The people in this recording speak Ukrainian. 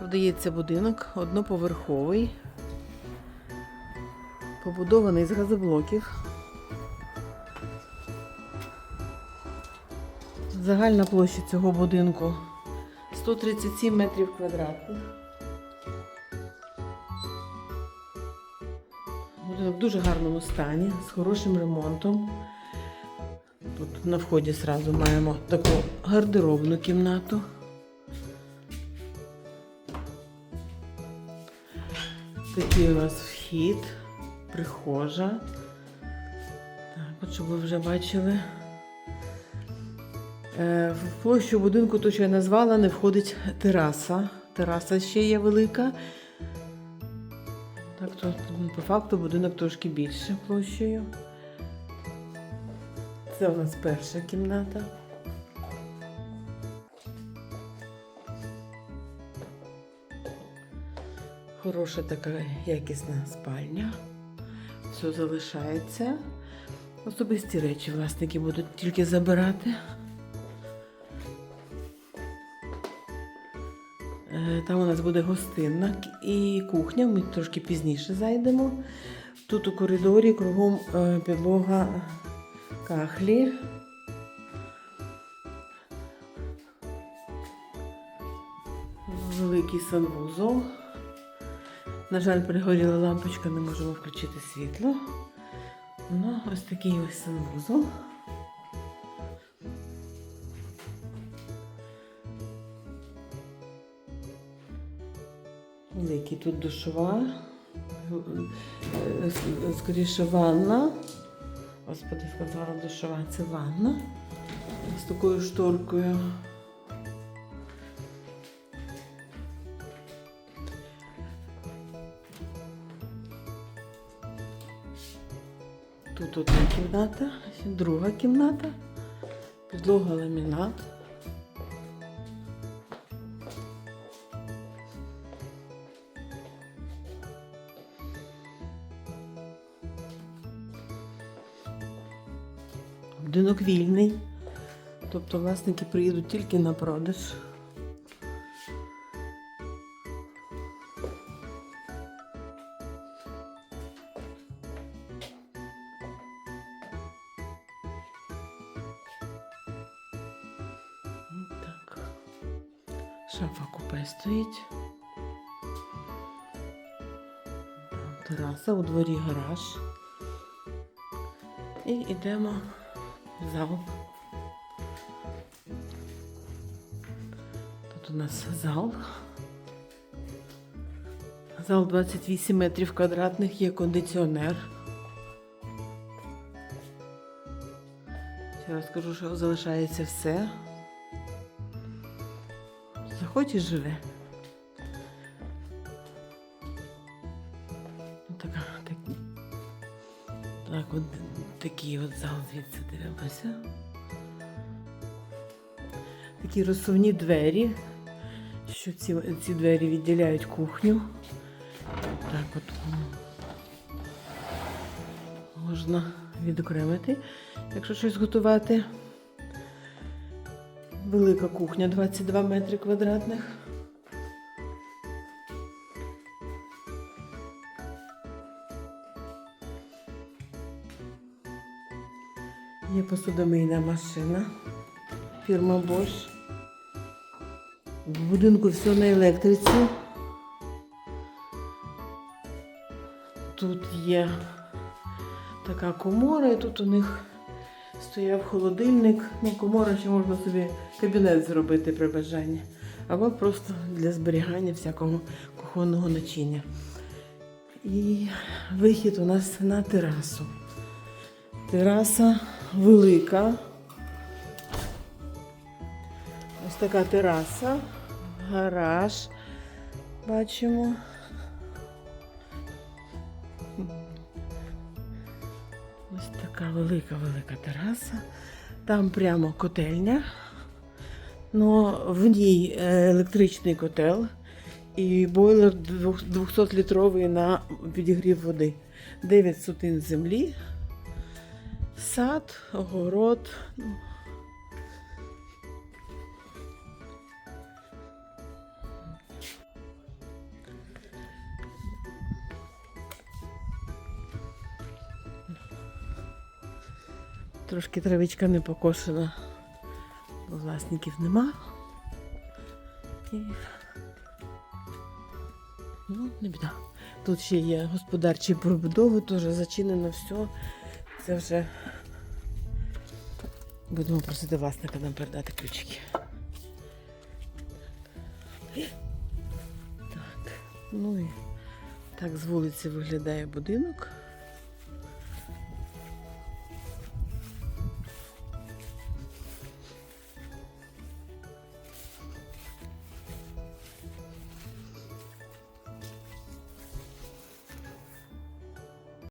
Продається будинок одноповерховий, побудований з газоблоків. Загальна площа цього будинку 137 метрів квадратних. Будинок в дуже гарному стані, з хорошим ремонтом. Тут на вході зразу маємо таку гардеробну кімнату. Такий у нас вхід, прихожа. Так, от щоб ви вже бачили. Е, В площу будинку, то, що я назвала, не входить тераса. Тераса ще є велика. Так, то по факту будинок трошки більше площею. Це у нас перша кімната. Хороша така якісна спальня. Все залишається. Особисті речі власники будуть тільки забирати. Е, Там у нас буде гостинна і кухня. Ми трошки пізніше зайдемо. Тут у коридорі кругом е, підлога кахлі. Великий санвузол. На жаль, перегоріла лампочка, не можемо включити світло. Ну, ось такий ось санвузол. Великий тут душова. Е, Скоріше ванна. Господи, сказала душова, це ванна. З такою шторкою. Тут одна кімната, друга кімната, підлога ламінат. Будинок вільний, тобто власники приїдуть тільки на продаж. Шафа купе стоїть. Тераса, у дворі гараж. І йдемо в зал. Тут у нас зал. Зал 28 метрів квадратних, є кондиціонер. Ще раз скажу, що залишається все. Заходь і живе. Така, так, так, от такий от зал звідси дивимося. Такі розсувні двері, що ці, ці двері відділяють кухню. Так от можна відокремити, якщо щось готувати. Велика кухня 22 метри квадратних. Є посудомийна машина. Фірма Bosch. В будинку все на електриці. Тут є така комора, і тут у них стояв холодильник. Ну, комора ще можна собі кабінет зробити при бажанні. Або просто для зберігання всякого кухонного начиння. І вихід у нас на терасу. Тераса велика. Ось така тераса, гараж. Бачимо. Така велика-велика тераса. Там прямо котельня. Ну, в ній е, електричний котел і бойлер 200-літровий на підігрів води. 9 сотин землі, сад, огород. Трошки травичка не покошена, бо власників нема. І... Ну, не біда. Тут ще є господарчі пробудови, теж зачинено все. Це вже будемо просити власника нам передати ключики. Так, ну і так з вулиці виглядає будинок.